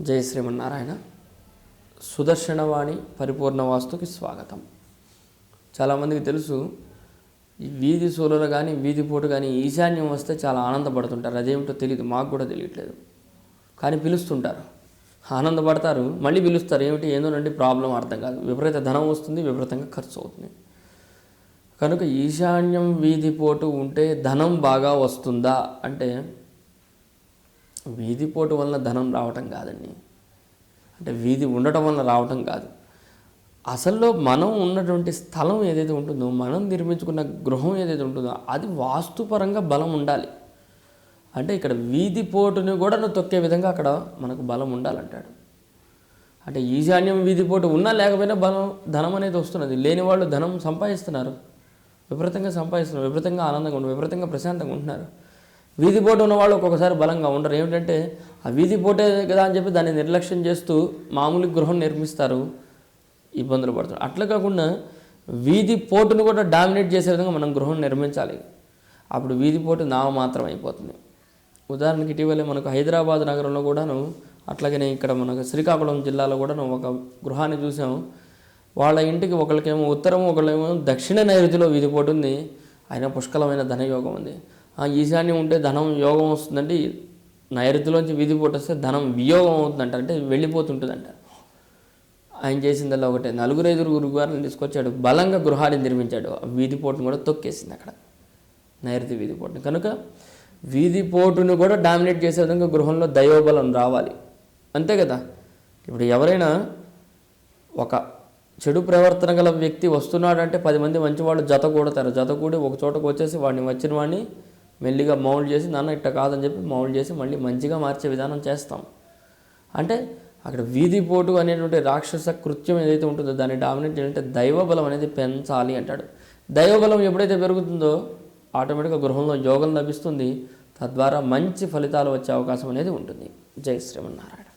జై శ్రీమన్నారాయణ. సుదర్శనవాణి పరిపూర్ణ వాస్తుకి స్వాగతం. చాలామందికి తెలుసు ఈ వీధి సూలలు కానీ వీధి పోటు కానీ ఈశాన్యం వస్తే చాలా ఆనందపడుతుంటారు. అదేమిటో తెలియదు మాకు కూడా తెలియట్లేదు. కానీ పిలుస్తుంటారు. ఆనందపడతారు మళ్ళీ పిలుస్తారు. ఏమిటి ఏందోనండి ప్రాబ్లం అర్థం కాదు. విపరీత ధనం వస్తుంది విపరీతంగా ఖర్చు అవుతుంది. కనుక ఈశాన్యం వీధి పోటు ఉంటే ధనం బాగా వస్తుందా? అంటే వీధి పోటు వలన ధనం రావటం కాదండి. అంటే వీధి ఉండటం వలన రావటం కాదు. అసల్లో మనం ఉన్నటువంటి స్థలం ఏదైతే ఉంటుందో మనం నిర్మించుకున్న గృహం ఏదైతే ఉంటుందో అది వాస్తుపరంగా బలం ఉండాలి. అంటే ఇక్కడ వీధి పోటుని కూడా నువ్వు తొక్కే విధంగా అక్కడ మనకు బలం ఉండాలంటాడు. అంటే ఈశాన్యం వీధి పోటు ఉన్నా లేకపోయినా బలం ధనం అనేది వస్తున్నది. లేని వాళ్ళు ధనం సంపాదిస్తున్నారు. విపరీతంగా సంపాదిస్తున్నారు. విపరీతంగా ఆనందంగా ఉంటున్నారు విపరీతంగా ప్రశాంతంగా ఉంటున్నారు. వీధి పోటు ఉన్న వాళ్ళు ఒక్కొక్కసారి బలంగా ఉండరు. ఏమిటంటే ఆ వీధి పోటే కదా అని చెప్పి దాన్ని నిర్లక్ష్యం చేస్తూ మామూలు గృహం నిర్మిస్తారు ఇబ్బందులు పడుతారు. అట్లా కాకుండా వీధి పోటును కూడా డామినేట్ చేసే విధంగా మనం గృహం నిర్మించాలి. అప్పుడు వీధి పోటు నామమాత్రం అయిపోతుంది. ఉదాహరణకి ఇటీవలే మనకు హైదరాబాద్ నగరంలో కూడాను అట్లాగనే ఇక్కడ మనకు శ్రీకాకుళం జిల్లాలో కూడాను ఒక గృహాన్ని చూసాం. వాళ్ళ ఇంటికి ఒకరికేమో ఉత్తరం ఒకళ్ళేమో దక్షిణ నైరుతిలో వీధి పోటు ఉంది. అయినా పుష్కలమైన ధనయోగం ఉంది. ఈశాన్యం ఉంటే ధనం యోగం వస్తుందంటే నైరుతిలోంచి వీధి పోటు వస్తే ధనం వియోగం అవుతుందంట అంటే వెళ్ళిపోతుంటుందంట. ఆయన చేసిందల్లా ఒకటే నలుగురు ఐదుగురు గురుగారిని తీసుకొచ్చాడు బలంగా గృహాన్ని నిర్మించాడు ఆ వీధి పోటును కూడా తొక్కేసింది అక్కడ నైరుతి వీధి పోటుని. కనుక వీధి పోటును కూడా డామినేట్ చేసే విధంగా గృహంలో దైవబలం రావాలి. అంతే కదా? ఇప్పుడు ఎవరైనా ఒక చెడు ప్రవర్తన గల వ్యక్తి వస్తున్నాడంటే పది మంది మంచి వాళ్ళు జత కూడతారు జత కూడి ఒక చోటకు వచ్చేసి వాడిని వచ్చిన వాడిని మెల్లిగా మౌల్డ్ చేసి నాన్న ఇట్ట కాదని చెప్పి మౌల్డ్ చేసి మళ్ళీ మంచిగా మార్చే విధానం చేస్తాం. అంటే అక్కడ వీధి పోటు అనేటువంటి రాక్షస కృత్యం ఏదైతే ఉంటుందో దాన్ని డామినేట్ చేయాలంటే దైవబలం అనేది పెంచాలి అంటాడు. దైవబలం ఎప్పుడైతే పెరుగుతుందో ఆటోమేటిక్గా గృహంలో యోగం లభిస్తుంది. తద్వారా మంచి ఫలితాలు వచ్చే అవకాశం అనేది ఉంటుంది. జై శ్రీమన్నారాయణ.